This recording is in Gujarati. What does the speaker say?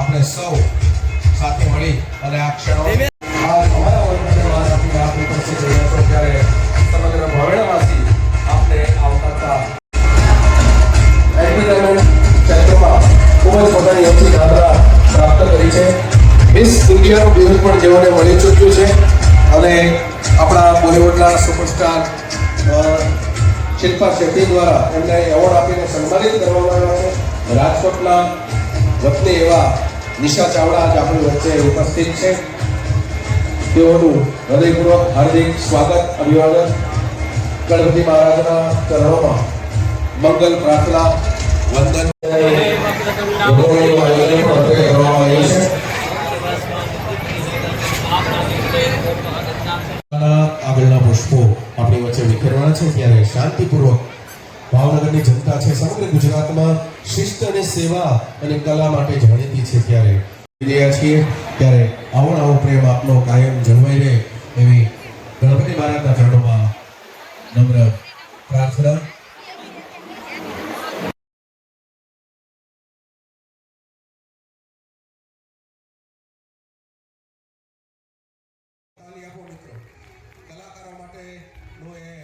અને સૌ સાથે મળી અને આ ક્ષણો અમારા વર્ગને વાત આપીને આપ ઉપસ્થિત રહ્યા છો. ત્યારે સમગ્ર ભરણવાસી આપને આવકારતા એન્ટરટેનમેન્ટ ક્ષેત્રમાં ખૂબ જ પોતાની અમથી યાત્રા પ્રાપ્ત કરી છે. મિસ બિરુદ પણ જેઓને મળી ચૂક્યું છે અને આપણા બોલિવૂડના સુપરસ્ટાર શિલ્પા શેટ્ટી દ્વારા એમને એવોર્ડ આપીને સન્માનિત કરવામાં આવ્યા રાજકોટના વતની એવા નિશા ચાવડા આજે આપણી વચ્ચે ઉપસ્થિત છે. તેઓનું હૃદયપૂર્વક હાર્દિક સ્વાગત, અભિવાદન. ગણપતિ મહારાજના ચરણોમાં મંગલ પ્રાર્થના, વંદન. આગળના પુષ્પો આપણી વચ્ચે વિખેરવાના છે. ત્યારે શાંતિપૂર્વક ભાવનગરની જનતા છે. સમગ્ર ગુજરાતમાં શિસ્ત અને સેવા અને કલા માટે જાણીતી છે ત્યારે. રહ્યા છીએ ત્યારે આવો આવો પ્રેમ આપનો કાયમ જળવાઈ રહે એવી ગણપતિ મહારાજના ચરણોમાં નમ્ર પ્રાર્થના. કલાકારો માટે મિત્રો એ